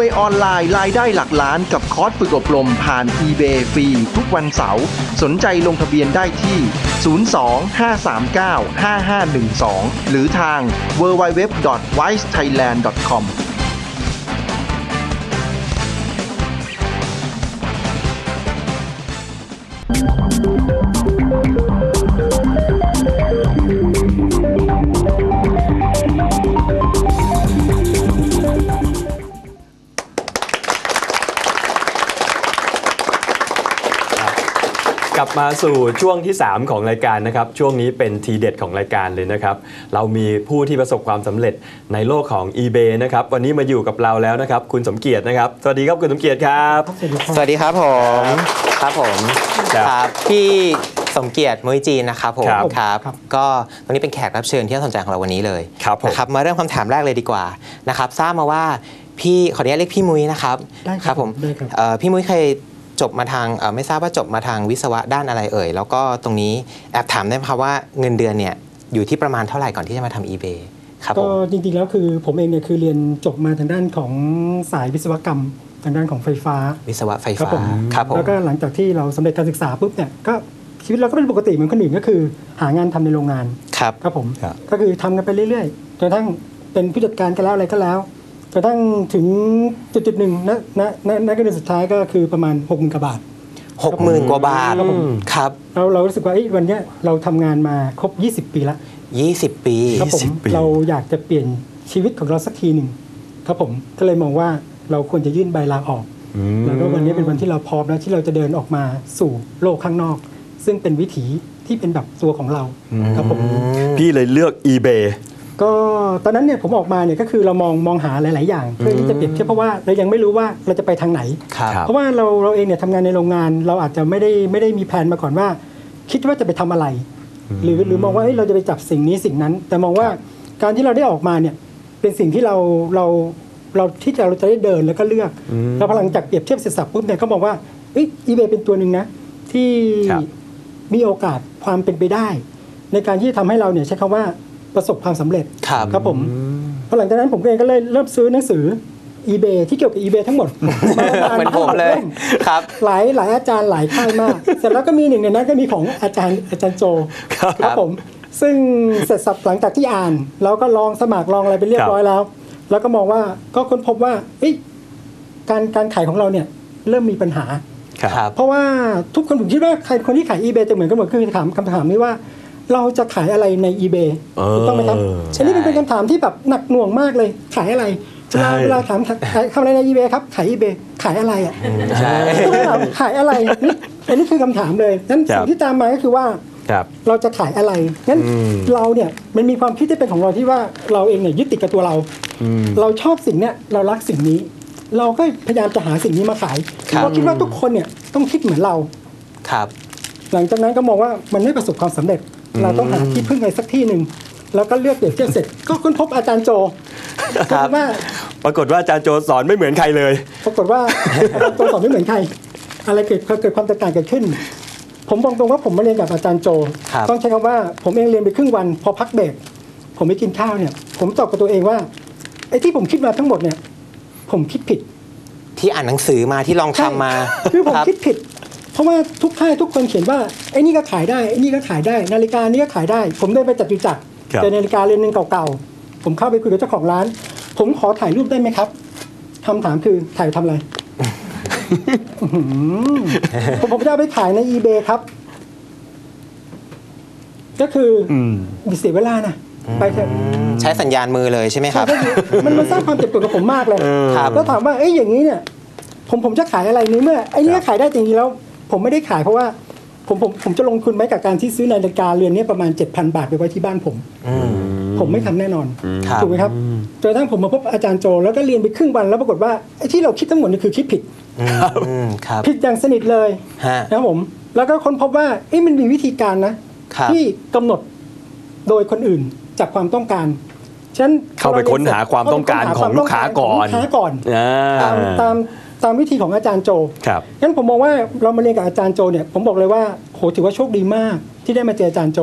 วยออนไลน์รายได้หลักล้านกับคอร์สฝึกอบรมผ่าน eBay ฟรีทุกวันเสาร์สนใจลงทะเบียนได้ที่ 02-539-5512 หรือทาง www.wisethailand.com มาสู่ช่วงที่ 3 ของรายการนะครับ ช่วงนี้เป็นทีเด็ดของรายการเลยนะครับ เรามีผู้ที่ประสบความสำเร็จในโลกของ eBay นะครับ วันนี้มาอยู่กับเราแล้วนะครับ คุณสมเกียรตินะครับ สวัสดีครับคุณสมเกียรติครับ สวัสดีครับผมครับผมครับครับพี่สมเกียรติมุ้ยจีนนะครับผมครับครับก็วันนี้เป็นแขกรับเชิญที่น่าสนใจของเราวันนี้เลยครับผมนะครับมาเริ่มคำถามแรกเลยดีกว่านะครับทราบมาว่าพี่ขออนุญาตเรียกพี่มุ้ยนะครับได้ครับผมได้ครับเอ่อพี่มุ้ยเคย จบมาทางเอ่อไม่ทราบว่าจบมาทางวิศวะด้านอะไรเอ่ย แล้วก็ตรงนี้แอบถามได้ไหมครับว่าเงินเดือนเนี่ยอยู่ที่ประมาณเท่าไหร่ก่อนที่จะมาทำ eBay ครับผก็มจริงๆแล้วคือผมเองเนี่ยคือเรียนจบมาทางด้านของสายวิศวกรรมทางด้านของไฟฟ้า วิศวะไฟครับฟ้าผมครับผมแล้วก็หลังจากที่เราสำเร็จการศึกษาปุ๊บเนี่ยก็ชีวิตเราก็เป็นปกติเหมือนคนอื่นก็คือ หางานทำในโรงงานครับครับผมครับก็คือทำกันไปเรื่อยๆจนกระทั่งเป็นผู้จัดการกันแล้วอะไรก็แล้วจน กระทั่งถึงจุดๆหนึ่งณณณณกรณีสุดท้ายก็คือประมาณ6กหมื่นกว่าบาทหกหมื่นกว่าบาทครับผมครับเราเรารู้สึกว่าเอ้ยวันเนี้ยเราทำงานมาครบ 20 ปีละ20 ปีครับผม20ปีเราอยากจะเปลี่ยนชีวิตของเราสักทีหนึ่งครับผมก็เลยมองว่าเราควรจะยื่นใบลาออกแล้วก็วันนี้เป็นวันที่เราพร้อมแล้วที่เราจะเดินออกมาสู่โลกข้างนอก ซึ่งเป็นวิถีที่เป็นแบบตัวของเราครับผมพี่เลยเลือก eBay ก็ตอนนั้นเนี่ยผมออกมาเนี่ยก็คือเรามองมองหาหลาย ๆ อย่าง เพื่อที่จะเปรียบเทียบเพราะว่าเรายังไม่รู้ว่าเราจะไปทางไหนครับครับ เพราะว่าเราเราเองเนี่ยทำงานในโรงงาน เราอาจจะไม่ได้ไม่ได้มีแผนมาก่อนว่า คิดว่าจะไปทำอะไร หรือหรือมองว่าเอ้ยเราจะไปจับสิ่งนี้สิ่งนั้น แต่มองว่าการที่เราได้ออกมาเนี่ยเป็นสิ่งที่เราเราเราที่เราจะได้เดินแล้วก็เลือก แล้วพอหลังจากเปรียบเทียบเสร็จสับปุ๊บเนี่ยก็มองว่าอีเบเป็นตัวหนึ่งนะ ที่ครับ มีโอกาสความเป็นไปได้ ในการที่จะทำให้เราเนี่ยใช้คำว่า ประสบความสำเร็จครับครับผมพอหลังจากนั้นผมเองก็เลยเริ่มซื้อหนังสือ eBay ที่เกี่ยวกับ eBay ทั้งหมดมาประาณเหมือนผมเลยห้าหกมครับหลายหลายอาจารย์หลายค่ายมาก เสร็จแล้วก็มีหนึ่งในนั้นก็มีของอาจารย์อาจารย์โจครับผม ซึ่งเสร็จสับหลังจากที่อ่าน แล้วก็ลองสมัครลองอะไรไปเรียบร้อยแล้ว แล้วก็มองว่าก็ค้นพบว่าเอ้ยการการขายของเราเนี่ยเริ่มมีปัญหาครับเพราะว่าทุกคนผมคิดว่าใครคนที่ขาย eBay จะเหมือนกันหมดคือถามคำถามนี้ว่า เราจะขายอะไรใน eBay เออถูกต้องไหมครับใช่อันนี้เป็นเป็นคำถามที่แบบหนักหน่วงมากเลยขายอะไรเวใช่ลาเวลาถามขายทำอะไรใน eBay ครับ ขาย eBay ขายอะไรอะใช่ต้องถามขายอะไรนี่อันนี้คือคำถามเลยนั้นครับสิ่งที่ตามมาก็คือว่าครับเราจะขายอะไรงั้นอืมเราเนี่ยมันมีความคิดที่เป็นของเราที่ว่าเราเองเนี่ยยึดติดกับตัวเรา เราชอบสิ่งเนี้ยเรารักสิ่งนี้ เราก็พยายามจะหาสิ่งนี้มาขายครับเราคิดว่าทุกคนเนี่ยต้องคิดเหมือนเราครับ หลังจากนั้นก็มองว่ามันไม่ประสบความสำเร็จ เราต้องหาที่พึ่งอะไรสักที่หนึ่งแล้วก็เลือกเปรียบเทียบเสร็จ ก็ค้นพบอาจารย์โจครับว่าปรากฏว่าอาจารย์โจสอนไม่เหมือนใครเลย ปรากฏว่าอาจารย์โจสอนไม่เหมือนใคร อะไรเกิดเกิดความแตกต่างเกิดขึ้น ผมบอกตรงว่าผมมาเรียนกับอาจารย์โจครับต้องใช้คำว่าผมเองเรียนไปครึ่งวัน พอพักเบรกผมไปกินข้าวเนี่ย ผมตอบกับตัวเองว่าไอ้ที่ผมคิดมาทั้งหมดเนี่ย ผมคิดผิด ที่อ่านหนังสือมาที่ลองทำมา คือผมรับคิดผิดเพ ราะว่าทุกค่ายทุกคนเขียนว่าไอ้นี่ก็ขายได้ไอ้นี่ก็ขายได้ นาฬิกานี่ก็ขายได้ ผมเดินไปจัตุจักรครับเจอนาฬิกาเรือนหนึงเก่าๆ ผมเข้าไปคุยกับเจ้าของร้าน ผมขอถ่ายรูปได้ไหมครับคำถามคือถ่ายทำอะไรอื้อหือผมผมจะเอาไปขายใน eBay ครับ ก็คือออืมเสียเวลานะไปเถอะใช้สัญญาณมือเลยใช่ไหมครับใช่ก็คือมันมันสร้างความเจ็บปวดกับผมมากเลยครับแล้วถามว่าเอ้ยอย่างนี้เนี่ย ผมผมจะขายอะไรนี้เมื่อไอ้นี่ก็ขายได้จริงๆแล้ว ผมไม่ได้ขายเพราะว่าผมผมผมจะลงทุนไหมกับการที่ซื้อนาฬิกาเรือนเนี้ประมาณ 7,000 บาทไปไว้ที่บ้านผม ผมไม่ทำแน่นอนครับถูกไหมครับจนกระทั่งผมมาพบอาจารย์โจ แล้วก็เรียนไปครึ่งวันแล้วปรากฏว่าไอ้ที่เราคิดทั้งหมดนี่คือคิดผิดอืมครับผิดอย่างสนิทเลยฮะนะครับผม แล้วก็ค้นพบว่าเอ้ยมันมีวิธีการนะครับที่กำหนดโดยคนอื่นจากความต้องการฉะนั้นเข้าไปค้นหาความต้องการของลูกค้าก่อนลูกค้าก่อนอ่าตามตาม ตามวิธีของอาจารย์โจครับงั้นผมมองว่าเรามาเรียนกับอาจารย์โจเนี่ยผมบอกเลยว่าโหถือว่าโชคดีมากที่ได้มาเจออาจารย์โจ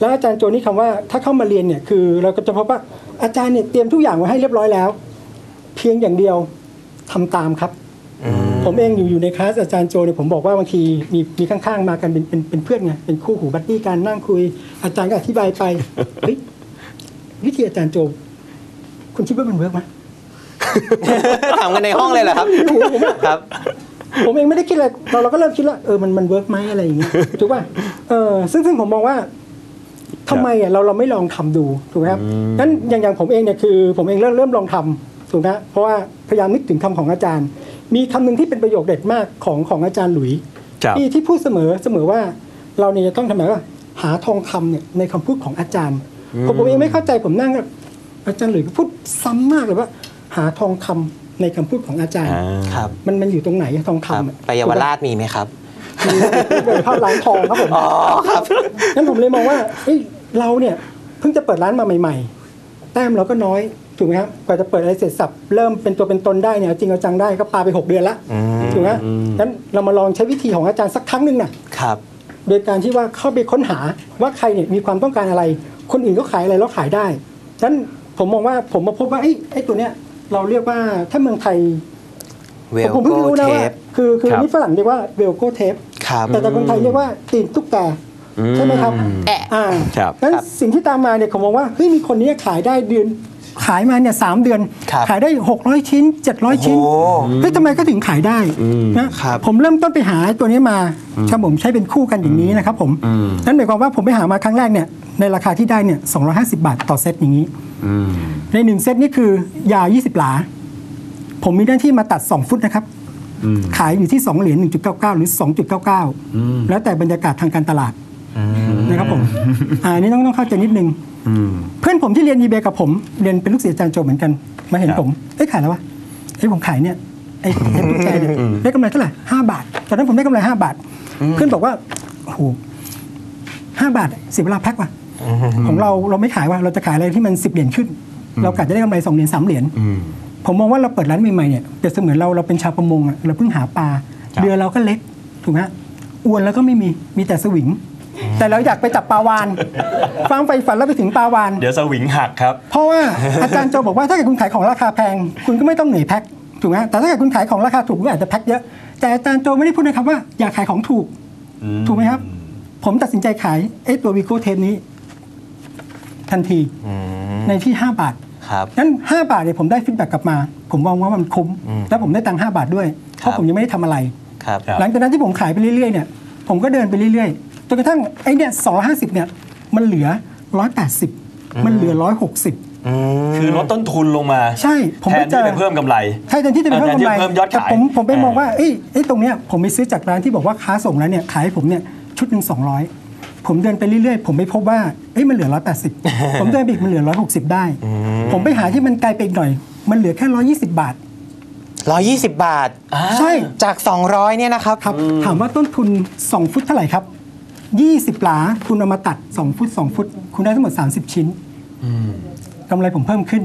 แล้วอาจารย์โจนี่คำว่าถ้าเข้ามาเรียนเนี่ยคือเราก็จะพบว่าอาจารย์เนี่ยเตรียมทุกอย่างไว้ให้เรียบร้อยแล้ว เพียงอย่างเดียวทำตามครับผมเองอยู่อยู่ในคลาสอาจารย์โจเนี่ยผมบอกว่าบางทีมีมีข้างๆมากันเป็นเป็นเป็นเพื่อนไงเป็นคู่หูบัดดี้กันนั่งคุย อาจารย์ก็อธิบายไปเฮ้ยวิธีอาจารย์โจ คุณคิดว่ามันเวิร์กไหม ถามกันในห้องเลยเหรอครับครับ ผมเองไม่ได้คิดอะไรเราเราก็เริ่มคิดว่าเออมันมันเวิร์กไหมอะไรอย่างเงี้ยถูกป่ะเออซึ่งซึ่งผมมองว่าทำไมอะเราเราไม่ลองทำดูถูกไหมครับนั้นอย่างอย่างผมเองเนี่ยคือผมเองเริ่มเริ่มลองทำถูกไหมฮะเพราะว่าพยายามนึกถึงคำของอาจารย์ มีคำหนึ่งที่เป็นประโยคเด็ดมากของของอาจารย์หลุยครับที่ที่พูดเสมอเสมอว่าเราเนี่ยจะต้องทำไมว่าหาทองคำเนี่ยในคำพูดของอาจารย์ผมผมเองไม่เข้าใจผมนั่งแบบอาจารย์หลุยพูดซ้ำมากเลยว่า หาทองคำในคำพูดของอาจารย์อ่าครับมันมันอยู่ตรงไหนอะทองครับคำอะไปเยาวราชมีไหมครับมีเป็นภาพร้านทองครับผมอ๋อครับงั้นผมเลยมองว่าเอ้ยเราเนี่ยเพิ่งจะเปิดร้านมาใหม่ ๆ แต้มเราก็น้อยถูกไหมครับกว่าจะเปิดอะไรเสร็จสับเริ่มเป็นตัวเป็นตนได้เนี่ยเอาจริงเอาจังได้ก็ปาไป 6 เดือนละถูกไหมงั้นเรามาลองใช้วิธีของอาจารย์สักครั้งหนึ่งนะครับ โดยการที่ว่าเข้าไปค้นหาว่าใครเนี่ยมีความต้องการอะไร คนอื่นก็ขายอะไรแล้วขายได้ฉะนั้นผมมองว่าผมมาพบว่าไอ้ไอ้ตัวเนี้ย เราเรียกว่าถ้าเมืองไทยเวผมลผมเพิ่งโกรู้นะเทว่าปคือคือครับนี่ฝรั่งเรียกว่าเวลโกเทปครับแต่แต่คนไทยเรียกว่าตีนตุ๊กแกใช่ไหมครับแอะอ่าครับงั้นครับสิ่งที่ตามมาเนี่ยผมมองว่าเฮ้ยมีคนนี้ขายได้เดือน ขายมาเนี่ยสามเดือน ครับขายได้ 600 ชิ้น 700 ชิ้นโอ้โหเฮ้ยทำไมก็ถึงขายได้นะครับผมเริ่มต้นไปหาตัวนี้มาครับผมใช้เป็นคู่กันอย่างนี้นะครับผมนั่นหมายความว่าผมไปหามาครั้งแรกเนี่ยในราคาที่ได้เนี่ย250 บาทต่อเซตอย่างนี้ในหนึ่งเซตนี่คือยาว 20 หลา ผมมีหน้าที่มาตัด 2 ฟุตนะครับขายอยู่ที่ 2 เหรียญ1.99 หรือ 2.99 แล้วแต่บรรยากาศทางการตลาด นะครับผมอ่าอันนี้ต้องต้องเข้าใจนิดนึงเพื่อนผมที่เรียน eBay กับผม เรียนเป็นลูกศิษย์อาจารย์โจเหมือนกัน มาเห็นครับผมเอ้ยขายแล้ววะเอ้ยผมขายเนี่ยไอ้ไอ้ตุ๊กแกเนี่ยได้กำไรเท่าไหร่ห้าบาท ตอนนั้นผมได้กำไรห้าบาท เพื่อนบอกว่าโอ้โหห้าบาทเสียเวลาแพ็คว่ะของเราเราไม่ขายว่าเราจะขายอะไรที่มันสิบเหรียญขึ้น เรากะจะได้กำไรสองเหรียญสามเหรียญผมมองว่าเราเปิดร้านใหม่ๆเนี่ยเปรียบเสมือนเราเราเป็นชาวประมงอะเราเพิ่งหาปลาครับเรือเราก็เล็กถูกไหมฮะอวนแล้วก็ไม่มีมีแต่สวิง แต่เราอยากไปจับปลาวานความใฝ่ฝันเราไปถึงปลาวานเดี๋ยวสวิงหักครับ เพราะว่าอาจารย์โจบอกว่าถ้าเกิดคุณขายของราคาแพง คุณก็ไม่ต้องเหนื่อยแพ็คถูกไหมแต่ถ้าเกิดคุณขายของราคาถูกคุณก็อาจจะแพ็คเยอะ แต่อาจารย์โจไม่ได้พูดนะครับว่าอยากขายของถูก ถูกไหมครับ ผมตัดสินใจขายไอ้ตัววีโก้เทปนี้ ทันทีในที่ 5 บาทครับนั้น 5 บาทเนี่ยผมได้ฟีดแบ็กกลับมา ผมมองว่ามันคุ้ม แล้วผมได้ตังค์5บาทด้วย เพราะผมยังไม่ได้ทำอะไรครับครับหลังจากนั้นที่ผมขายไปเรื่อยๆเนี่ย ผมก็เดินไปเรื่อยๆ จนกระทั่งไอ้เนี่ย250เนี่ยมันเหลือ180มันเหลือ160คือลดต้นทุนลงมา ใช่ผมแทไปนเจที่อจะเพิ่มกำไรใช่แทนที่จะไปเพิ่มแทนที่กำไรจะเพิ่มยอดขายแต่ผมผมไปมองอ่าว่าเอ้ยไอ้ตรงเนี้ยผมไปซื้อจากร้านที่บอกว่าค้าส่งแล้วเนี่ยขายให้ผมเนี่ยชุดหนึ่งสองร้อยผมเดินไปเรื่อยๆ ผมไปพบว่าเอ้ยมันเหลือร้อยแปดสิบผมเดินไปอีกมันเหลือร้อยหกสิบได้ ผมไปหาที่มันไกลไปอีกหน่อย มันเหลือแค่ร้อยี่สิบบาท120บาท ใช่จาก200เนี่ยนะครับครับ ถามว่าต้นทุน2ฟุตเท่าไหร่ครับ 20 หลา คุณเอามาตัด 2 ฟุต 2 ฟุต คุณได้ทั้งหมด 30 ชิ้นกำไรผมเพิ่มขึ้น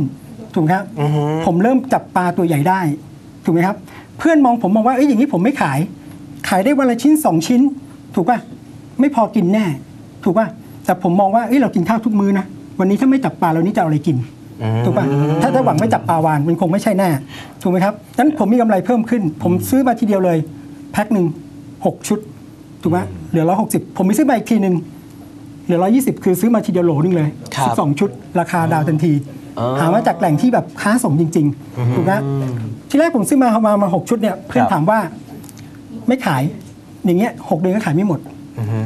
ถูกไหมครับ ผมเริ่มจับปลาตัวใหญ่ได้ ถูกไหมครับ เพื่อนมองผมมองว่าเอ้ยอย่างนี้ผมไม่ขาย ขายได้วันละชิ้น 2 ชิ้น ถูกป่ะ ไม่พอกินแน่ ถูกป่ะ แต่ผมมองว่าเอ้ยเรากินข้าวทุกมื้อนะ วันนี้ถ้าไม่จับปลาเรานี้จะเอาอะไรกิน ถูกป่ะ ถ้าถ้าหวังไม่จับปลาวานมันคงไม่ใช่แน่ ถูกไหมครับนั้นผมมีกำไรเพิ่มขึ้น ผมซื้อมาทีเดียวเลย แพ็คหนึ่งหกชุด ถูกไหม เหลือร้อยหกสิบผมไปซื้อมาอีกทีหนึ่งเหลือร้อยี่สิบคือซื้อมาทีเดียวโหลนึงเลย ครับสิบสองชุด ราคาดาวทันทีหามาจากแหล่งที่แบบค้าส่งจริงๆถูกไหมที่แรกผมซื้อมามามาหกชุดเนี่ยเพื่อนครับถามว่าไม่ขายอย่างเงี้ยหกเดือนก็ขายไม่หมด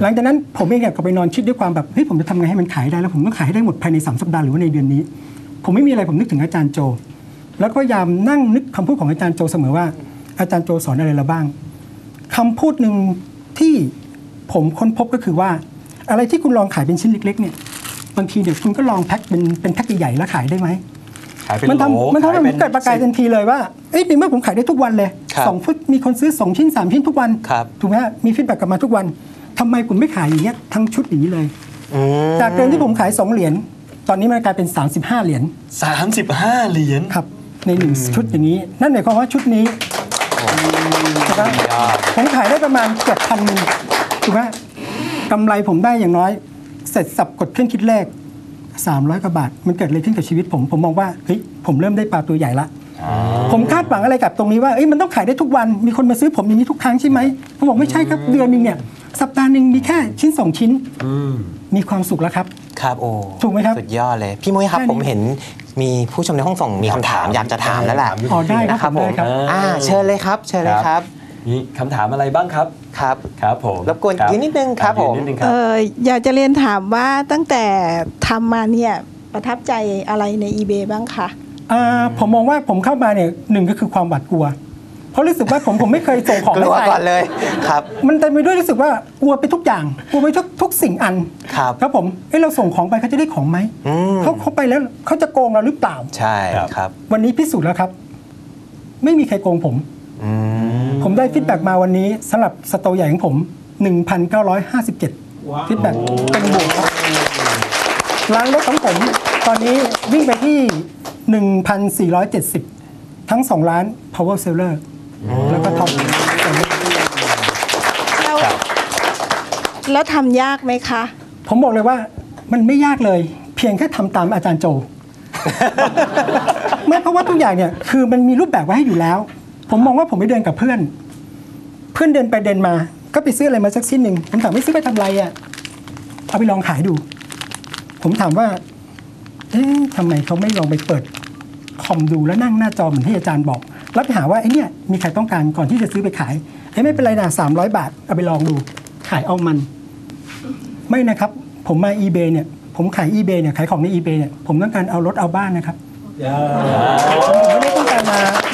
หลังจากนั้นผมเองเนี่ยก็ไปนอนคิดด้วยความแบบเฮ้ยผมจะทำไงให้มันขายได้แล้วผมต้องขายให้ได้หมดภายใน3สัปดาห์หรือว่าในเดือนนี้ ผมไม่มีอะไรผมนึกถึงอาจารย์โจ แล้วก็พยายามนั่งนึกคำพูดของอาจารย์โจเสมอว่าอาจารย์โจสอนอะไรเราบ้างคำพูดหนึ่งที่ ผมค้นพบก็คือว่า อะไรที่คุณลองขายเป็นชิ้นเล็ก ๆ เนี่ย บางทีเดี๋ยวคุณก็ลองแพ็คเป็นเป็นแพ็คใหญ่ๆแล้วขายได้ไหมขายเป็นมันโหลทำมันทำให้ขายผเป็มเกิดประกายทันทีเลยว่าเอ้ยในเมื่อผมขายได้ทุกวันเลยครับสองฟุตมีคนซื้อสองชิ้นสามชิ้นทุกวันครับถูกไหมฮะมีฟีดแบ็กกลับมาทุกวันทำไมผมไม่ขายอย่างเงี้ยทั้งชุดอย่างนี้เลยอืมจากเดิมที่ผมขาย2เหรียญตอนนี้มันกลายเป็น 35 เหรียญสามสิบห้าเหรียญครับในหนึ่งชุดอย่างนี้ นั่นหมายความว่าชุดนี้นะครับผมขายได้ประมาณเกือบพันหนึ่ง ถูกไหมกำไรผมได้อย่างน้อย เสร็จสับกดเครื่องคิดเลข 300กว่าบาท มันเกิดอะไรขึ้นกับชีวิตผม ผมมองว่าเฮ้ยผมเริ่มได้ปลาตัวใหญ่ละผมคาดหวังอะไรกับตรงนี้ว่าเอ้ยมันต้องขายได้ทุกวันมีคนมาซื้อผมอย่างนี้ทุกครั้งใช่ไหมผมบอกไม่ใช่ครับเดือนหนึ่งเนี่ยสัปดาห์หนึ่งมีแค่ชิ้นสองชิ้นมีความสุขแล้วครับ ครับโอ้ถูกไหมครับ สุดยอดเลย พี่มุ้ยครับแค่นี้ผมเห็นมีผู้ชมในห้องส่งมีคำถามอยากจะถามแล้วแหละอ๋อได้ครับนะครับผมผมได้ครับอ่าเชิญเลยครับ เชิญเลยครับมีคำถามอะไรบ้างครับ ครับ ครับผมรบกวนคยืนนิดนึงครับยืผมนิดนึงคเอรับออยากจะเรียนถามว่าตั้งแต่ทำมาเนี่ยประทับใจอะไรใน eBay บ้างคะอ่าผมมองว่าผมเข้ามาเนี่ยหนึ่งก็คือความหวาดกลัว เพราะรู้สึกว่าผมผมไม่เคยส่งของกลัวให้ใครก่อนเลยครับ มันเต็มไปด้วยรู้สึกว่ากลัวไปทุกอย่างกลัวไปทุกทุกสิ่งอันครับครับผมเอ้เราส่งของไปเขาจะได้ของไหมอืมเขาเขาไปแล้วเขาจะโกงเราหรือเปล่าใช่ครับครับวันนี้พิสูจน์แล้วครับ ไม่มีใครโกงผมอืม ผมได้ฟีดแบ็กมาวันนี้สำหรับสโตร์ใหญ่ของผม 1,957ฟีดแบ็กเป็นบวกครับร้านรถของผม ตอนนี้วิ่งไปที่ 1,470 ทั้ง 2 ร้าน power seller แล้วก็ท็อปแล้วแล้วทำยากไหมคะ ผมบอกเลยว่ามันไม่ยากเลย เพียงแค่ทำตามอาจารย์โจ ไม่เพราะว่าทุกอย่างเนี่ยคือมันมีรูปแบบไว้ให้อยู่แล้ว ผมมองว่าผมไปเดินกับเพื่อน เพื่อนเดินไปเดินมา ก็ไปซื้ออะไรมาสักชิ้นหนึ่งผมถามไม่ซื้อไปทำไรอะเอาไปลองขายดู ผมถามว่า เอ๊ะทำไมเขาไม่ลองไปเปิดคอมดูแล้วนั่งหน้าจอเหมือนที่อาจารย์บอก แล้วไปหาว่าไอ้นี่มีใครต้องการก่อนที่จะซื้อไปขายเอ้ยไม่เป็นไรนะสามร้อยบาท เอาไปลองดู ขายเอามัน ไม่นะครับ ผมมา eBay เนี่ย ผมขาย eBay เนี่ย ขายของใน eBay เนี่ย ผมต้องการเอารถเอาบ้านนะครับ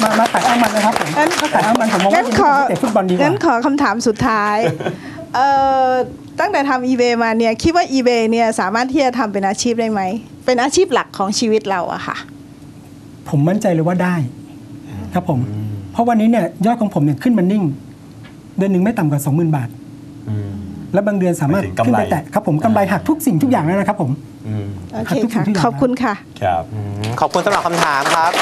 มไม่ได้ต้องการมามามาขายเอามันนะครับผมงั้น ถ้าขายเอามันผมมองงั้ว่านเป็นขอเตะฟุตบอลดีกงั้ว่านขอคำถามสุดท้าย เอ่อตั้งแต่ทำ eBay มาเนี่ยคิดว่า eBay เนี่ยสามารถที่จะทำเป็นอาชีพได้ไหม เป็นอาชีพหลักของชีวิตเราอะค่ะ ผมมั่นใจเลยว่าได้ ครับผม เพราะวันนี้เนี่ยยอดของผมเนี่ยขึ้นมานิ่ง เดือนหนึ่งไม่ต่ำกว่า20,000 บาทและบางเดือนสามารถหมายถึงกำไร ขึ้นไปแตะครับผมกำไรหักทุกสิ่งทุกอย่างแล้วนะครับผม อืม โอเคทุกสิ่ค่ะงทุกอย่างขอบคุณค่ะ ครับ ขอบคุณสำหรับคำถามครับ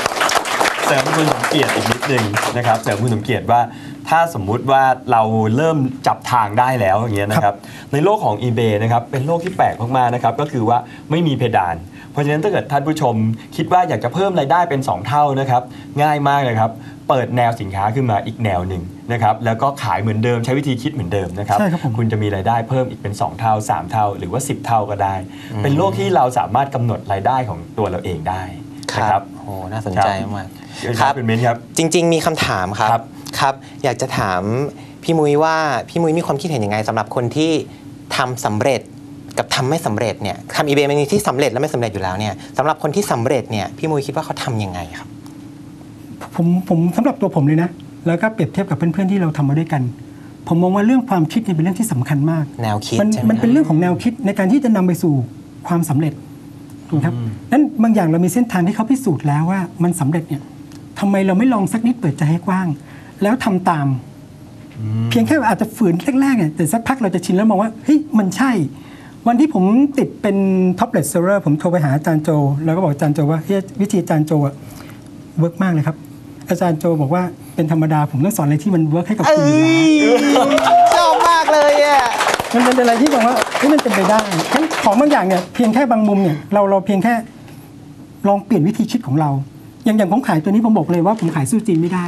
เสริมคุณสมเกียรติอีกนิดนึงนะครับเสริมคุณสมเกียรติว่าถ้าสมมุติว่าเราเริ่มจับทางได้แล้วอย่างเงี้ยนะครับในโลกของ eBay นะครับเป็นโลกที่แปลกมากๆนะครับก็คือว่าไม่มีเพดาน เพราะฉะนั้นถ้าเกิดท่านผู้ชม คิดว่าอยากจะเพิ่มรายได้เป็น 2 เท่านะครับง่ายมากเลยครับเปิดแนวสินค้าขึ้นมาอีกแนวหนึ่งนะครับแล้วก็ขายเหมือนเดิมใช้วิธีคิดเหมือนเดิมนะครับใช่ครับผมคุณจะมีรายได้เพิ่มอีกเป็น 2 เท่า 3 เท่า หรือว่า 10 เท่าก็ได้ เป็นโลกที่เราสามารถกำหนดรายได้ของตัวเราเองได้คนะรับโอ้น่าสนใจมาก คครัรับบคุณเม้นครับ จริง ๆ มีคำถามครับครับ ครับ อยากจะถามพี่มุ้ยว่าพี่มุ้ยมีความคิดเห็นยังไงสำหรับคนที่ทำสำเร็จกับทำไม่สำเร็จเนี่ยทำอีเบมันมีที่สำเร็จและไม่สำเร็จอยู่แล้วเนี่ยสำหรับคนที่สำเร็จเนี่ยพี่มุ้ยคิดว่าเขาทำยังไงครับ ผมผมสำหรับตัวผมเลยนะ แล้วก็เปรียบเทียบกับเพื่อนๆที่เราทำมาด้วยกัน ผมมองว่าเรื่องความคิดเนี่ยเป็นเรื่องที่สำคัญมาก แนวคิดมันใช่ไหมมันเป็นเรื่องของแนวคิดในการที่จะนำไปสู่ความสำเร็จถูกไหมครับนั้นบางอย่างเรามีเส้นทางที่เขาพิสูจน์แล้วว่ามันสำเร็จเนี่ย ทำไมเราไม่ลองสักนิดเปิดใจให้กว้าง แล้วทำตาม เพียงแค่อาจจะฝืนแรกๆเนี่ยแต่สักพักเราจะชินแล้วมองว่าเฮ้ยมันใช่ วันที่ผมติดเป็นท็อปเลตเซอร์ผมโทรไปหาอาจารย์โจ แล้วก็บอกอาจารย์โจว่าเฮ้ยวิธีอาจารย์โจอะเวิร์กมากเลยครับ อาจารย์โจบอกว่าเป็นธรรมดาผมต้องสอนอะไรที่มันเวิร์กให้กับคุณอยู่แล้วชอบมากเลยอะมันเป็นอะไรที่บอกว่าเฮ้ยมันเป็นไปได้ทั้งของบางอย่างเนี่ยเพียงแค่บางมุมเนี่ยเราเราเพียงแค่ลองเปลี่ยนวิธีคิดของเรา อย่างอย่างผมขายตัวนี้ผมบอกเลยว่าผมขายสู้จีนไม่ได้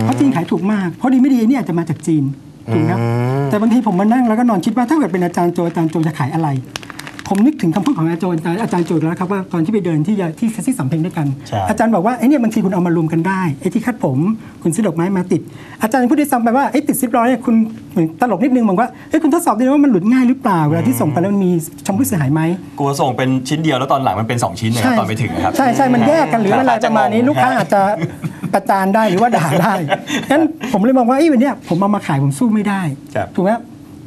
เพราะจีนขายถูกมาก เพราะดีไม่ดีเนี่ยอาจจะมาจากจีนถูกไหมครับแต่บางทีผมมานั่งแล้วก็นอนคิดว่าถ้าเกิดเป็นอาจารย์โจอาจารย์โจจะขายอะไร ผมนึกถึงคำพูดของอาจารย์โจอาจารย์โจแล้วครับว่าตอนที่ไปเดินที่ที่ที่สำเพ็งด้วยกันใช่อาจารย์บอกว่าไอ้เนี่ยบางทีคุณเอามารวมกันได้ไอ้ที่คัดผม คุณซื้อดอกไม้มาติด อาจารย์พูดด้วยซ้ำไปว่าไอ้ติดซิปล้อเนี่ยคุณเหมือนตลกนิดนึงบอกว่าเฮ้ยคุณทดสอบได้ว่ามันหลุดง่ายหรือเปล่าเวลาที่ส่งไปแล้วมันมีชำรุดเสียหายไหมกลัวส่งเป็นชิ้นเดียวแล้วตอนหลังมันเป็น 2 ชิ้นนะครับตอนไปถึงนะครับใช่ใช่มันแยกกันหรือเวลาจะมานี้ลูกค้าอาจจะประจานได้หรือว่าด่าได้งั้นผมเลยมองว่าไอ้วันเนี้ยผมเอามาขายผมสู้ไม่ได้ครับถูกไหม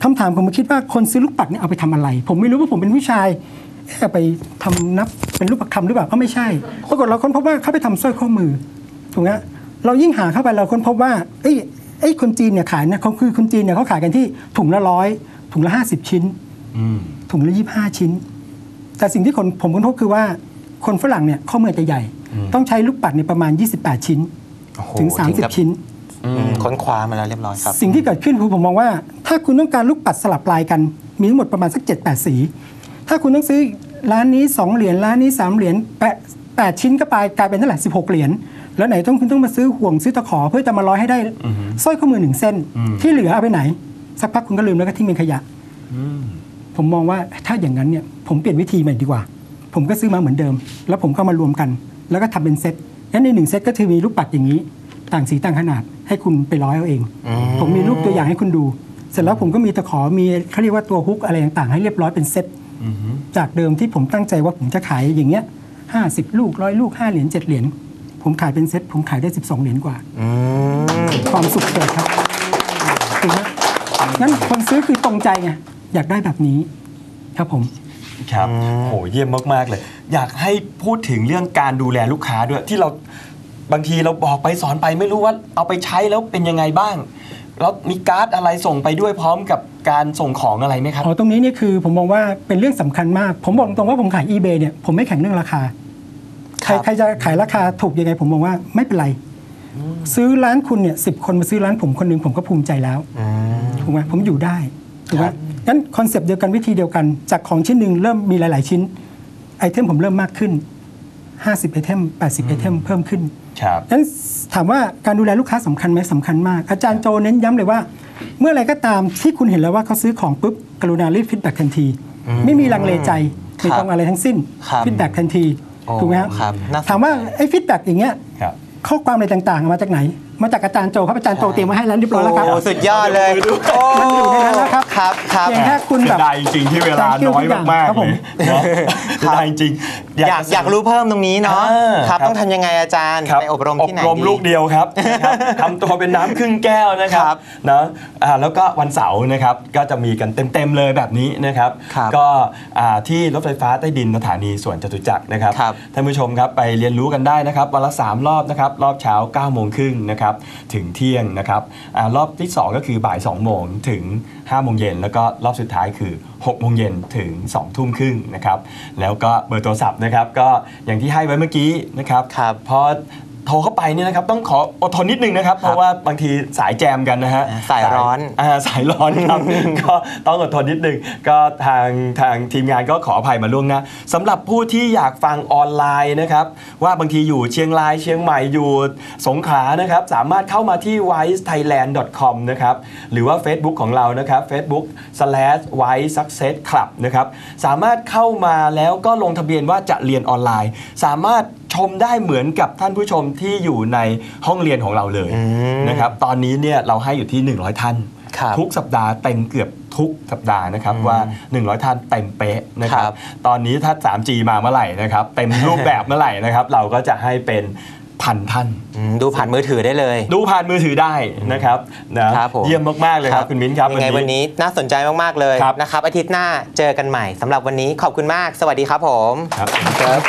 คำถามผมคิดว่าคนซื้อลูกปัดเนี่ยเอาไปทำอะไร ผมไม่รู้ว่าผมเป็นผู้ชายเอ๊ะเอาไปทำนับเป็นรูปประคำหรือเปล่าก็ไม่ใช่ปรากฏเราค้นพบว่าเขาไปทำสร้อยข้อมือถูกไหมเรายิ่งหาเข้าไปเราค้นพบว่าเอ้ยไอ้คนจีนเนี่ยขายเนี่ยเขาคือคนจีนเนี่ยเขาขายกันที่ถุงละร้อยถุงละห้าสิบชิ้นอืมถุงละยี่ห้าชิ้น แต่สิ่งที่คนผมค้นพบคือว่าคนฝรั่งเนี่ยข้อมือจะใหญ่ ต้องใช้ลูกปัดในยประมาณ 28 ชิ้นโอ้โหถึงถึงกับ30 ชิ้นอืม ค้นคว้ามาแล้วเรียบร้อยครับ สิ่งที่เกิดขึ้นคือผมมองว่า ถ้าคุณต้องการลูกปัดสลับลายกัน มีทั้งหมดประมาณสัก7-8 สี ถ้าคุณต้องซื้อร้านนี้ 2 เหรียญร้านนี้ 3 เหรียญแปะ8ชิ้นก็ไปกลายเป็นเท่าไหร่16เหรียญแล้วไหนต้องคุณต้องมาซื้อห่วงซื้อตะขอเพื่อจะมาร้อยให้ได้สร้อยข้อมือหนึ่งเส้น ที่เหลือเอาไปไหน สักพักคุณก็ลืมแล้วก็ทิ้งเป็นขยะผมมองว่าถ้าอย่างนั้นเนี่ยผมเปลี่ยนวิธีใหม่ดีกว่า ผมก็ซื้อมาเหมือนเดิม แล้วผมก็มารวมกัน แล้วก็ทำเป็นเซตงั้นในหนึ่งเซตก็จะมีลูกปัดอย่างนี้ ต่างสีต่างขนาดให้คุณไปร้อยเอาเอง ผมมีรูปตัวอย่างให้คุณดู เสร็จแล้วผมก็มีตะขอมีเขาเรียกว่าตัวฮุกอะไรต่างๆให้เรียบร้อยเป็นเซตจากเดิมที่ผมตั้งใจว่าผมจะขายอย่างเงี้ยห้าสิบลูกร้อยลูกห้าเหรียญเจ็ดเหรียญผมขายเป็นเซตผมขายได้ 12 เหรียญกว่าอืมความสุขเกิดครับถูกไหมงั้นคนซื้อคือตรงใจไงอยากได้แบบนี้ ครับผมครับโหเยี่ยมมาก ๆ เลย อยากให้พูดถึงเรื่องการดูแลลูกค้าด้วยที่เรา บางทีเราบอกไปสอนไปไม่รู้ว่าเอาไปใช้แล้วเป็นยังไงบ้าง แล้วมีการ์ดอะไรส่งไปด้วยพร้อมกับการส่งของอะไรไหมครับอ๋อตรงนี้เนี่ยคือผมมองว่าเป็นเรื่องสำคัญมาก ผมบอกตรงว่าผมขาย eBay เนี่ยผมไม่แข่งเรื่องราคาใครครับใครจะขายราคาถูกยังไง ผมมองว่าไม่เป็นไร ซื้อร้านคุณเนี่ยสิบคนมาซื้อร้านผมคนหนึ่งผมก็ภูมิใจแล้วถูกไหมผมอยู่ได้ถูกไหมงั้นคอนเซปต์เดียวกันวิธีเดียวกัน จากของชิ้นหนึ่งเริ่มมีหลาย ๆ ชิ้นไอเทมผมเริ่มมากขึ้น 50ไอเทม80ไอเทมเพิ่มขึ้น ครับนั้นถามว่าการดูแลลูกค้าสำคัญไหมสำคัญมาก อาจารย์โจเน้นย้ำเลยว่า เมื่อไรก็ตามที่คุณเห็นแล้วว่าเขาซื้อของปุ๊บกรุณารีบฟีดแบ็กทันที ไม่มีลังเลใจไม่ต้องอะไรทั้งสิ้นครับฟีดแบ็กทันทีโอ้ถูกไหมครับครับน่าสนใจถามว่าไอ้ฟีดแบ็กอย่างเงี้ยครับข้อความอะไรต่างๆมาจากไหน มาจากอาจารย์โจครับอาจารย์โจเตรียมมาให้แล้วเรียบร้อยแล้วครับโอ้สุดยอดเลยโอ้มันอยู่ในนั้นแล้วครับครับครับเพียงแค่คุณเสีแบยบดายจริงๆที่เวลา Thank you น้อยทุกอย่างมากครับๆผเลมยเนาะเสียดายจริงๆอยากจะอยากรู้เพิ่มตรงนี้เนาะอ่าครับครับต้องทำยังไงอาจารย์ครับไปอบรมที่ไหนอบรมดีลูกเดียวครับนะครับทำตัวเป็นน้ำครึ่งแก้วนะคครัรับบนะอ่าแล้วก็วันเสาร์นะครับก็จะมีกันเต็มๆเลยแบบนี้นะครับครับก็อ่าที่รถไฟฟ้าใต้ดินสถานีสวนจตุจักรนะครับครับ ท่านผู้ชมครับไปเรียนรู้กันได้นะครับวันละ3รอบนะครับรอบเช้า9โมงครึ่งนะครับถึงเที่ยงนะครับอารอบที่2ก็คือบ่าย2โมงถึง5โมงเย็นแล้วก็รอบสุดท้ายคือ6โมงเย็นถึง2ทุ่มครึ่งนะครับแล้วก็เบอร์โทรศัพท์นะครับก็อย่างที่ให้ไว้เมื่อกี้นะครับครับ พอ โทรเข้าไปเนี่ยนะครับต้องขออดทนนิดนึงนะครับ เพราะว่าบางทีสายแจมกันนะฮะสายร้อนอ่าสายร้อนครับก็ต้องอดทนนิดนึงก็ทางทางทีมงานก็ขออภัยมาล่วงหน้าสำหรับผู้ที่อยากฟังออนไลน์นะครับ ว่าบางทีอยู่เชียงรายเชียงใหม่อยู่สงขลานะครับ สามารถเข้ามาที่ wisethailand.com นะครับหรือว่า Facebook ของเรานะครับ facebook slash wise success club นะครับสามารถเข้ามาแล้วก็ลงทะเบียนว่าจะเรียนออนไลน์ สามารถช มได้เหมือนกับท่านผู้ชมที่อยู่ในห้องเรียนของเราเลยอืมนะครับตอนนี้เนี่ยเราให้อยู่ที่ 100 ท่านครับทุกสัปดาห์เต็มเกือบทุกสัปดาห์นะครับว่า 100 ท่านเต็มเป๊ะนะครัครับบตอนนี้ถ้า 3G มาเมื่อไหร่นะครับเต็มรูปแบบเมื่อไหร่นะครับเราก็จะให้เป็นพันท่านอืมดูผ่านมือถือได้เลย ดูผ่านมือถือได้นะครับนะครับผมเยี่ยมมาก ๆ เลยครับ คุณมิ้นครับยังไงวันนี้น่าสนใจมาก ๆ เลยครับนะครับอาทิตย์หน้าเจอกันใหม่สำหรับวันนี้ขอบคุณมาก สวัสดีครับผม ครับ